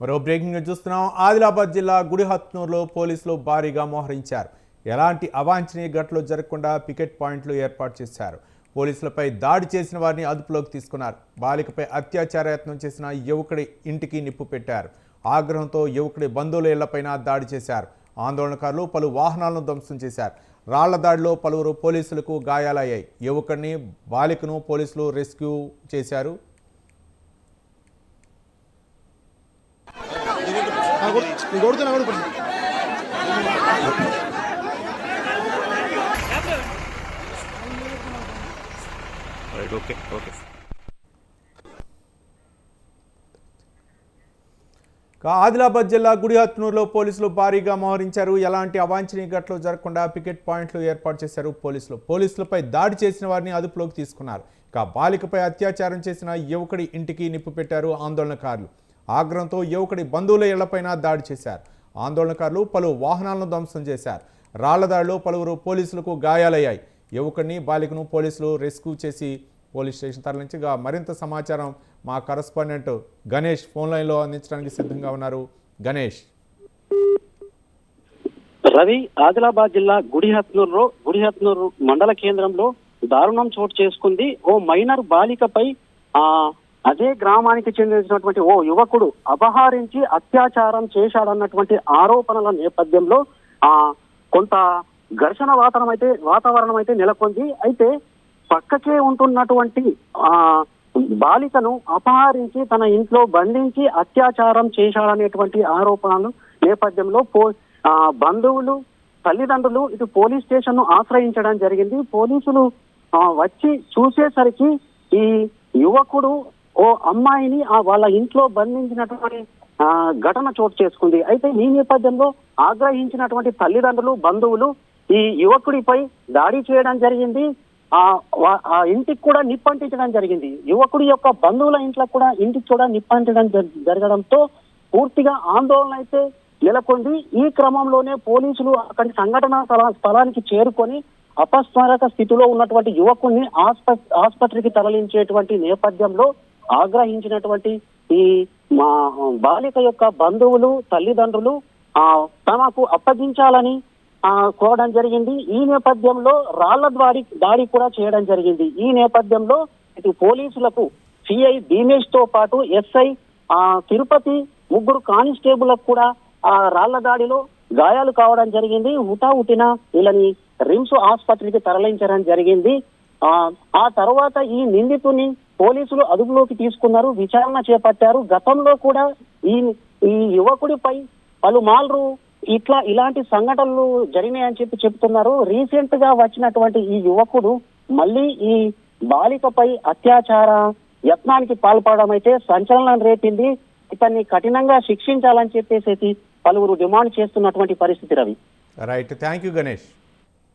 మరో breaking news చూస్తున్నాం. ఆదిలాబాద్ జిల్లా గుడిహత్నూరులో పోలీసులు భారీగా మోహరించారు. ఎలాంటి అవాంఛనీయ ఘటనలు జరగకుండా పికెట్ పాయింట్లు ఏర్పాటు చేశారు. పోలీసులపై దాడి చేసిన వారిని అదుపులోకి తీసుకున్నారు. బాలికపై అత్యాచార యత్నం చేసిన యువకుడి ఇంటికి నిప్పు పెట్టారు. ఆగ్రహంతో యువకుడి బంధువుల ఇళ్ళపైన దాడి చేశారు. ఆందోళనకారులు పలు వాహనాలను ధ్వంసం చేశారు. రాళ్ళ దాడిలో పలువురు పోలీసులకు గాయాలయ్యాయి. యువకుడిని బాలికను పోలీసులు రెస్క్యూ చేశారు. నేను కొడుతున్నా కూడా ఓకే ఓకే ఆదిలాబాద్ జిల్లా గుడిహత్నూరులో పోలీసులు భారీగా మోహరించారు. ఎలాంటి అవాంఛనీయ ఘటనలు జరగకుండా పికెట్ పాయింట్లు ఏర్పాటు చేశారు పోలీసులు. పోలీసులపై దాడి చేసిన వారిని అదుపులోకి తీసుకున్నారు. ఇక బాలికపై అత్యాచారం చేసిన యువకుడి ఇంటికి నిప్పు పెట్టారు ఆందోళనకారులు. ఆగ్రహంతో యువకుడి బంధువుల ఇళ్ళపైన దాడి చేశారు. ఆందోళనకారులు పలు వాహనాలను ధ్వంసం చేశారు. రాళ్ళ దాడిలో పలువురు పోలీసులకు గాయాలయ్యాయి. యువకుడిని బాలికను పోలీసులు రెస్క్యూ చేసి పోలీస్ స్టేషన్ తరలించి మరింత సమాచారం మా కరస్పాండెంట్ గణేష్ ఫోన్ లైన్లో అందించడానికి సిద్ధంగా ఉన్నారు. గణేష్. రవి ఆదిలాబాద్ జిల్లా గుడిహత్నూరులో గుడిహత్నూరు మండల కేంద్రంలో దారుణం చోటు చేసుకుంది. ఓ మైనర్ బాలికపై ఆ అదే గ్రామానికి చెందినటువంటి ఓ యువకుడు అపహరించి అత్యాచారం చేశాడన్నటువంటి ఆరోపణల నేపథ్యంలో ఆ కొంత ఘర్షణ వాతావరణం అయితే వాతావరణం అయితే నెలకొంది. అయితే పక్కకే ఉంటున్నటువంటి ఆ బాలికను అపహరించి తన ఇంట్లో బంధించి అత్యాచారం చేశాడనేటువంటి ఆరోపణలు నేపథ్యంలో పో ఆ, బంధువులు తల్లిదండ్రులు ఇటు పోలీస్ స్టేషన్ను ఆశ్రయించడం జరిగింది. పోలీసులు వచ్చి చూసేసరికి ఈ యువకుడు ఓ అమ్మాయిని ఆ వాళ్ళ ఇంట్లో బంధించినటువంటి ఆ, ఘటన చోటు చేసుకుంది. అయితే ఈ నేపథ్యంలో ఆగ్రహించినటువంటి తల్లిదండ్రులు బంధువులు ఈ యువకుడిపై దాడి చేయడం జరిగింది. ఆ ఆ ఇంటికి కూడా నిప్పంటించడం జరిగింది. యువకుడి యొక్క బంధువుల ఇంట్లో కూడా ఇంటికి కూడా నిప్పంటించడం జరగడంతో పూర్తిగా ఆందోళన అయితే నెలకొంది. ఈ క్రమంలోనే పోలీసులు అక్కడి సంఘటన స్థలానికి చేరుకొని అపస్మారక స్థితిలో ఉన్నటువంటి యువకుడిని ఆస్ప ఆసుపత్రికి తరలించేటువంటి నేపథ్యంలో ఆగ్రహించినటువంటి ఈ మా బాలిక యొక్క బంధువులు తల్లిదండ్రులు ఆ తమకు అప్పగించాలని ఆ కోరడం జరిగింది. ఈ నేపథ్యంలో రాళ్ళ దాడి దాడి కూడా చేయడం జరిగింది. ఈ నేపథ్యంలో ఇటు పోలీసులకు సిఐ భీమేష్తో పాటు ఎస్ఐ ఆ తిరుపతి ముగ్గురు కానిస్టేబుల్కు కూడా ఆ రాళ్ళ దాడిలో గాయాలు కావడం జరిగింది. హుటాహుటిన వీళ్ళని రిమ్స్ ఆసుపత్రికి తరలించడం జరిగింది. ఆ తర్వాత ఈ నిందితుని పోలీసులు అదుపులోకి తీసుకున్నారు విచారణ చేపట్టారు. గతంలో కూడా ఈ ఈ యువకుడిపై పలుమార్లు ఇట్లా ఇలాంటి సంఘటనలు జరిగినాయని చెప్పి చెప్తున్నారు. రీసెంట్గా వచ్చినటువంటి ఈ యువకుడు మళ్ళీ ఈ బాలికపై అత్యాచార యత్నానికి పాల్పడడం అయితే సంచలనం రేపింది. ఇతన్ని కఠినంగా శిక్షించాలని చెప్పేసి పలువురు డిమాండ్ చేస్తున్నటువంటి పరిస్థితి Ravi. Right thank you Ganesh